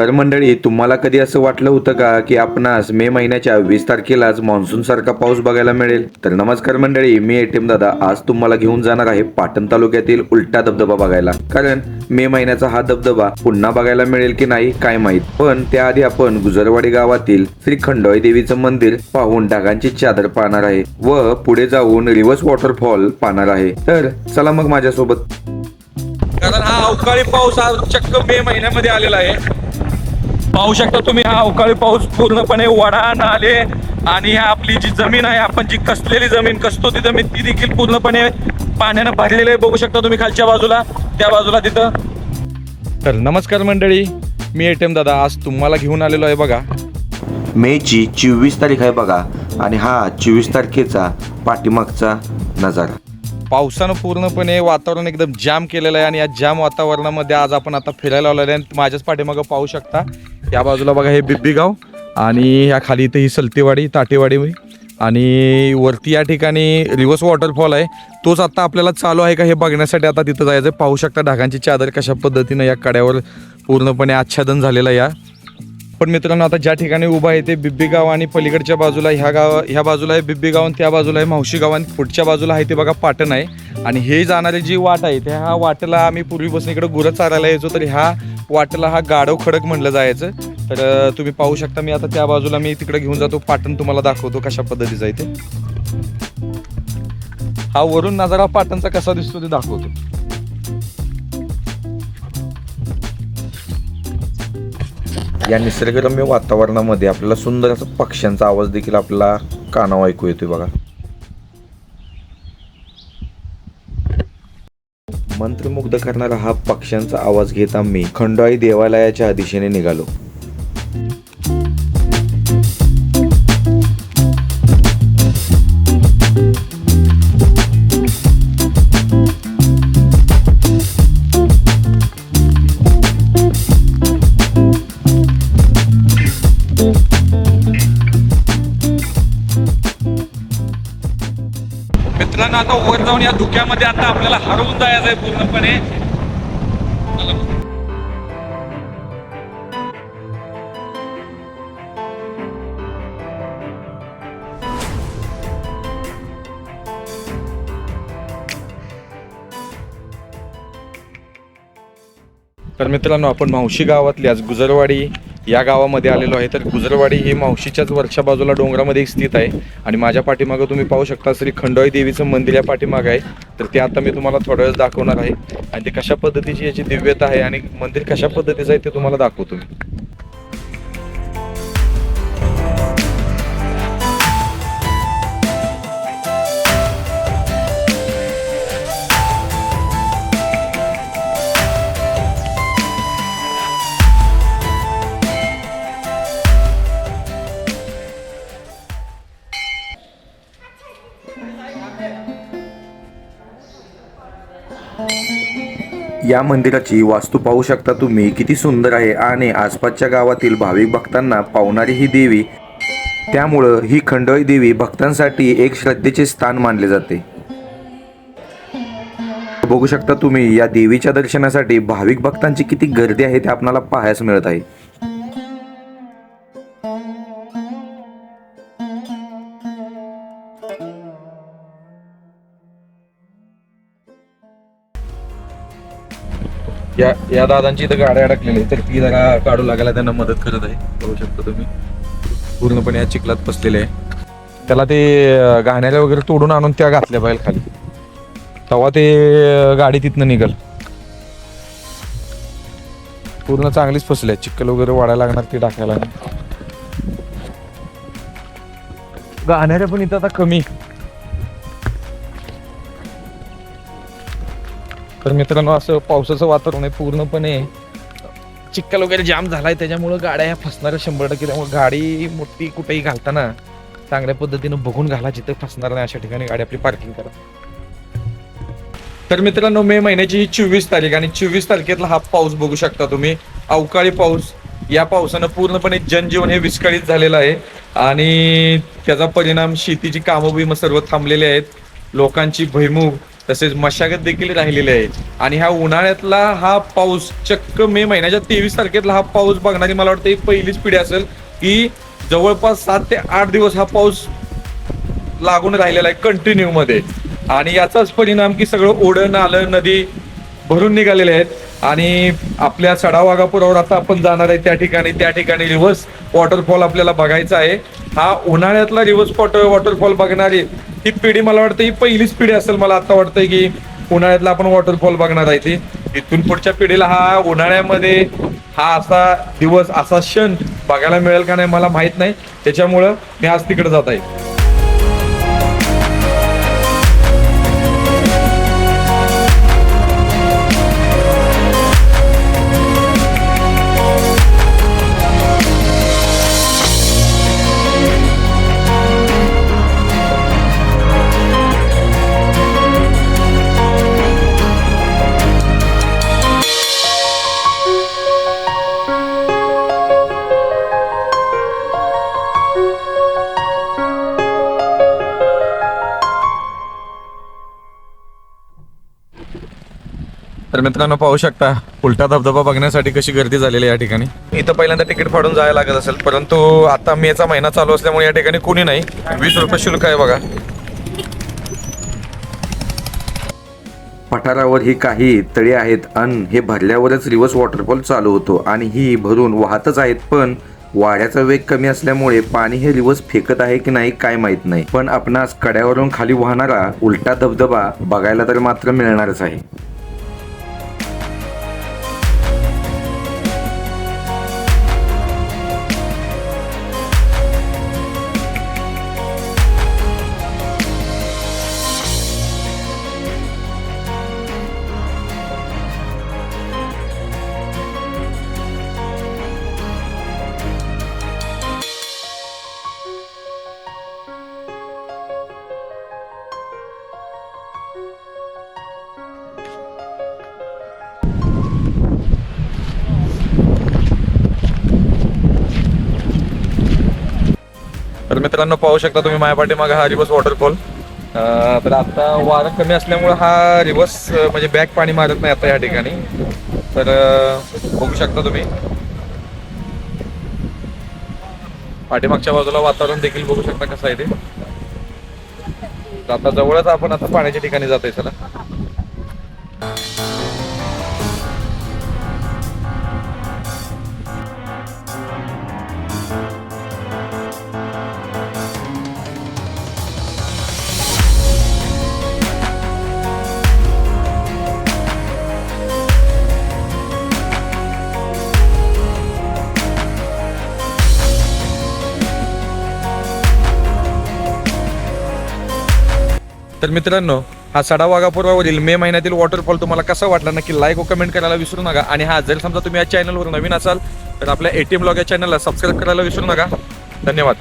तर मंडळी तुम्हाला कधी असं वाटलं होतं का की आपणास मे महिन्याच्या वीस तारखेलाच मान्सून सारखा पाऊस बघायला मिळेल? तर नमस्कार मंडळी मी एटीएम दादा. आज तुम्हाला घेऊन जाणार आहे पाटण तालुक्यातील उलटा धबधबा बघायला. कारण मे महिन्याचा हा धबधबा पुन्हा बघायला मिळेल की नाही काय माहीत. पण त्याआधी आपण गुजरवाडी गावातील श्री खंडोई देवीचं मंदिर पाहून ढगांची चादर पाहणार आहे व पुढे जाऊन रिव्हर्स वॉटरफॉल पाहणार आहे. तर चला मग माझ्यासोबत. कारण हा अवकाळी पाऊस हा चक्क मे महिन्यामध्ये आलेला आहे. पाहू शकता तुम्ही हा अवकाळी पाऊस पूर्णपणे वडा नाले आणि ह्या आपली जी जमीन आहे आपण जी कसलेली जमीन कसतो ती जमीन ती देखील पूर्णपणे पाण्यानं भरलेली आहे. बघू शकता तुम्ही खालच्या बाजूला त्या बाजूला तिथं. तर नमस्कार मंडळी मी एटीएम दादा आज तुम्हाला घेऊन आलेलो आहे बघा. मेची चोवीस तारीख आहे बघा आणि हा चोवीस तारखेचा पाठीमागचा नजारा. पावसानं पूर्णपणे वातावरण एकदम जाम केलेलं आहे आणि या जाम वातावरणामध्ये आज आपण आता फिरायला आलेलो आहे आणि माझ्याच पाठीमागं पाहू शकता या बाजूला बघा हे बिब्बी गाव आणि ह्या खाली इथे ही सलतेवाडी ताटेवाडी आणि वरती या ठिकाणी रिव्हर्स वॉटरफॉल आहे. तोच आता आपल्याला चालू आहे का हे बघण्यासाठी आता तिथं जायचं पाहू शकता ढगांची चादर कशा पद्धतीनं या कड्यावर पूर्णपणे आच्छादन झालेलं या. पण मित्रांनो आता ज्या ठिकाणी उभा आहे ते बिब्बी गाव आणि पलीकडच्या बाजूला ह्या गाव ह्या बाजूला आहे बिब्बी गाव आणि त्या बाजूला आहे मावशी गाव आणि पुढच्या बाजूला आहे ते बघा पाटण आहे. आणि हे जाणारी जी वाट आहे त्या ह्या वाटेला आम्ही पूर्वीपासून इकडे गुरं चारायला यायचो तर ह्या वाटेला हा गाढव खडक म्हणलं जायचं. तर तुम्ही पाहू शकता मी आता त्या बाजूला मी तिकडे घेऊन जातो पाटण तुम्हाला दाखवतो कशा पद्धतीचा आहे ते. हा वरून नजारा पाटणचा कसा दिसतो ते दाखवतो. या निसर्गरम्य वातावरणामध्ये आपल्याला सुंदर असा पक्ष्यांचा आवाज देखील आपल्याला कानावर ऐकू येतोय बघा. मंत्रमुग्ध करणारा हा पक्ष्यांचा आवाज घेत आम्ही खंडोळी देवालयाच्या दिशेने निघालो. आता वर जाऊन या धुक्यामध्ये आता आपल्याला हरवून जायचं आहे पूर्णपणे. तर मित्रांनो आपण मावशी गावातल्याच गुजरवाडी या गावामध्ये आलेलो आहे. तर गुजरवाडी ही मावशीच्याच वरच्या बाजूला डोंगरामध्ये स्थित आहे. आणि माझ्या पाठीमागं तुम्ही पाहू शकता श्री खंडोई देवीचं मंदिर या पाठीमागं आहे. तर ते आता मी तुम्हाला थोड्या वेळेस दाखवणार आहे. आणि ते कशा पद्धतीची याची दिव्यता आहे आणि मंदिर कशा पद्धतीचं आहे ते तुम्हाला दाखवतो मी. या मंदिराची वास्तू पाहू शकता तुम्ही किती सुंदर आहे आणि आसपासच्या गावातील भाविक भक्तांना पावणारी ही देवी. त्यामुळं ही खंडोई देवी भक्तांसाठी एक श्रद्धेचे स्थान मानले जाते. बघू शकता तुम्ही या देवीच्या दर्शनासाठी भाविक भक्तांची किती गर्दी आहे ते आपणाला पाहायला मिळत आहे. या या दादांची इथं गाड्या अडकलेली तर ती जरा काढू लागायला त्यांना मदत करत आहे. बघू शकता तुम्ही. पूर्णपणे या चिखलात बसलेले आहे. त्याला ते गाण्याला वगैरे तोडून आणून त्या घातल्या पाहिजे खाली. तेव्हा ते गाडी तिथनं निघल. पूर्ण चांगलीच फसले चिखल वगैरे वाढायला लागणार ते टाकायला. गाण्याला पण इथं आता कमी. तर मित्रांनो असं पावसाचं वातावरण आहे पूर्णपणे चिक्कल वगैरे जाम झालाय. त्याच्यामुळं गाड्या ह्या फसणार शंभर टक्के. त्यामुळे गाडी मोठी कुठेही घालताना चांगल्या पद्धतीनं बघून घाला जिथे फसणार नाही अशा ठिकाणी गाडी आपली पार्किंग करा. तर मित्रांनो मे महिन्याची ही चोवीस तारीख आणि चोवीस तारखेतला हा पाऊस बघू शकता तुम्ही. अवकाळी पाऊस या पावसानं पूर्णपणे जनजीवन हे विस्कळीत झालेलं आहे. आणि त्याचा परिणाम शेतीची कामं बिमं सर्व थांबलेले आहेत. लोकांची भैमुख तसेच मशागत देखील राहिलेली आहे. आणि ह्या उन्हाळ्यातला हा पाऊस चक्क मे महिन्याच्या तेवीस तारखेतला हा पाऊस बघणारी मला वाटतं ही पहिलीच पिढी असेल की जवळपास सात ते आठ दिवस हा पाऊस लागून राहिलेला आहे कंटिन्यू मध्ये. आणि याचाच परिणाम की सगळं ओढं नालं नदी भरून निघालेले आहेत. आणि आपल्या सडावागापुरावर आता आपण जाणार आहे त्या ठिकाणी त्या ठिकाणी रिव्हर्स वॉटरफॉल आपल्याला बघायचा आहे. हा उन्हाळ्यातला रिव्हर्स वॉटर वॉटरफॉल बघणारी ही पिढी मला वाटतं ही पहिलीच पिढी असेल मला आता वाटतंय की उन्हाळ्यातला आपण वॉटरफॉल बघणार आहे ती. इथून पुढच्या पिढीला हा उन्हाळ्यामध्ये हा असा दिवस असा क्षण बघायला मिळेल का नाही मला माहीत नाही. त्याच्यामुळं मी आज तिकडे जात आहे. तर मित्रांनो पाहू शकता उलटा धबधबा बघण्यासाठी कशी गर्दी झालेली आहे या ठिकाणी. इथं पहिल्यांदा तिकीट फाडून जायला लागत असेल परंतु आता मेचा महिना चालू असल्यामुळे या ठिकाणी कोणी नाही. वीस रुपये शुल्क आहे बघा. पठारावर ही काही तळी आहेत अन हे भरल्यावरच रिव्हर्स वॉटरफॉल चालू होतो. आणि ही भरून वाहतच आहेत पण वाड्याचा वेग कमी असल्यामुळे पाणी हे रिव्हर्स फेकत आहे की नाही काय माहीत नाही. पण आपणास कड्यावरून खाली वाहणारा उलटा धबधबा बघायला तर मात्र मिळणारच आहे. तर मित्रांनो पाहू शकता तुम्ही माझ्या पाठीमागे हा रिवर्स वॉटरफॉल तर आता वारं कमी असल्यामुळे हा रिवर्स म्हणजे बॅक पाणी मारत नाही आता या ठिकाणी. तर बघू शकता तुम्ही. पाठीमागच्या बाजूला वातावरण देखील बघू शकता कसं आहे ते. तर आता जवळच आपण आता पाण्याच्या ठिकाणी जातोय चला. तर मित्रांनो हा सडा वाघापुरावरील मे महिन्यातील वॉटरफॉल तुम्हाला कसा वाटला नक्की लाईक व कमेंट करायला विसरू नका. आणि हा जर समजा तुम्ही या चॅनलवर नवीन असाल तर आपल्या एटीएम लॉग या चॅनलला सबस्क्राईब करायला विसरू नका. धन्यवाद.